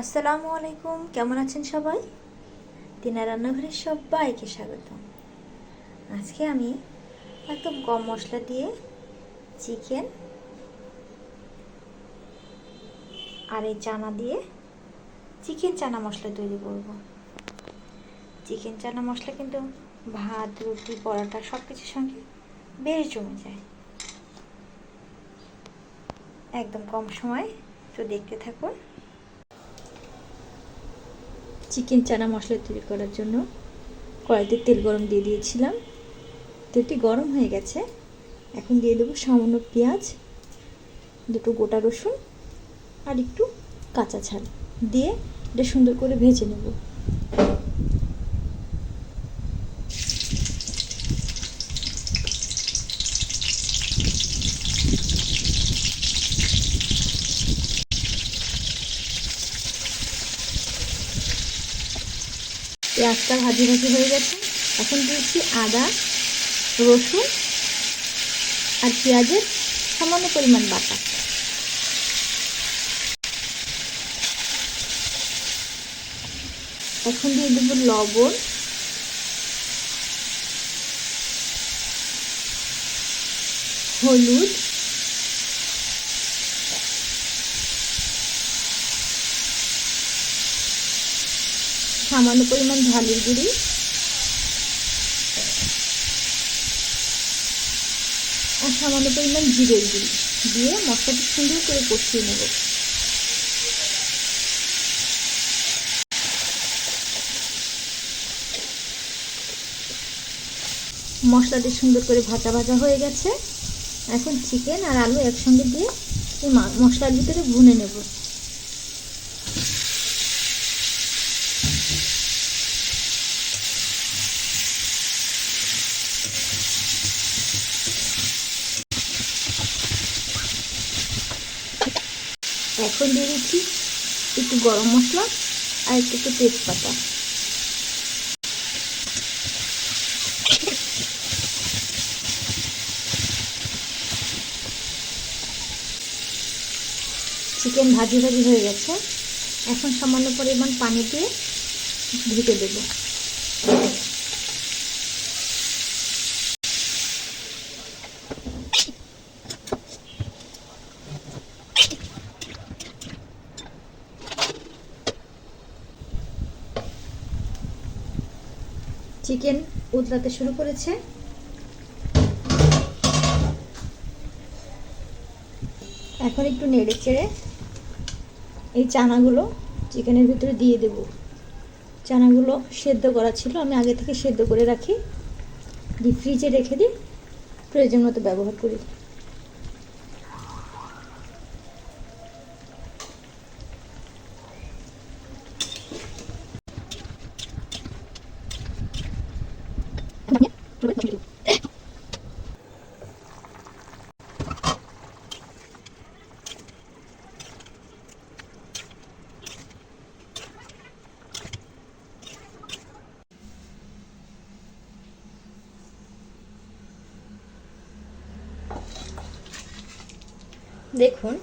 আসসালামু আলাইকুম, কেমন আছেন সবাই? তিনা রান্নাঘরে সবাইকে স্বাগত আজকে আমি একদম কম মশলা দিয়ে চিকেন আর এই চানা দিয়ে চিকেন চানা মশলা তৈরি করব। চিকেন চানা মশলা কিন্তু ভাত, রুটি, পরোটা সব কিছুর সঙ্গে বেশ জমে যায়। একদম কম সময় তো দেখতে থাকুন। চিকেন চানা মশলা তৈরি করার জন্য কড়াইতে তেল গরম দিয়ে দিয়েছিলাম। তেলটি গরম হয়ে গেছে। এখন দিয়ে দেবো সামান্য পেঁয়াজ, দুটো গোটা রসুন আর একটু কাঁচা ঝাল। দিয়ে এটা সুন্দর করে ভেজে নেব। পেঁয়াজটা ভাজি ভাজি হয়ে গেছে। এখন দিয়েছি আদা, রসুন আর পেঁয়াজের সামান্য পরিমাণ বাটা। এখন দিয়ে দেবো লবণ। হলুদ। সামান্য পরিমাণ ঝালের গুঁড়ি। আর সামান্য পরিমাণ জিরের গুঁড়ি দিয়ে মশলাটি সুন্দর করে কষিয়ে নেব। মশলাটি সুন্দর করে ভাজা ভাজা হয়ে গেছে। এখন চিকেন আর আলু একসঙ্গে দিয়ে এই মশলার ভিতরে ভুনে নেব। এখন দিয়ে দিচ্ছি একটু গরম মশলা আর একটু একটু তেজপাতা। চিকেন ভাজি ভাজি হয়ে গেছে। এখন সামান্য পরিমাণ পানি দিয়ে ঢেকে দেব। চিকেন উতলাতে শুরু করেছে। এখন একটু নেড়ে চেড়ে এই চানাগুলো চিকেনের ভিতরে দিয়ে দেব। চানাগুলো সেদ্ধ করা ছিল, আমি আগে থেকে সেদ্ধ করে রাখি। দিয়ে ফ্রিজে রেখে দিই, প্রয়োজন মতো ব্যবহার করি। দেখুন,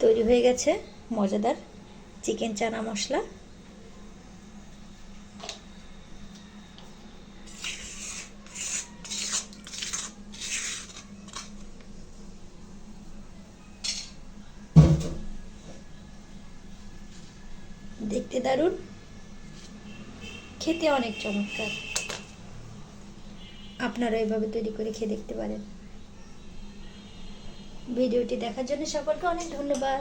তৈরি হয়ে গেছে মজাদার চিকেন চানা মশলা। দেখতে দারুণ, খেতে অনেক চমৎকার। আপনারা এভাবে তৈরি করে খেয়ে দেখতে পারেন। ভিডিওটি দেখার জন্য সকলকে অনেক ধন্যবাদ।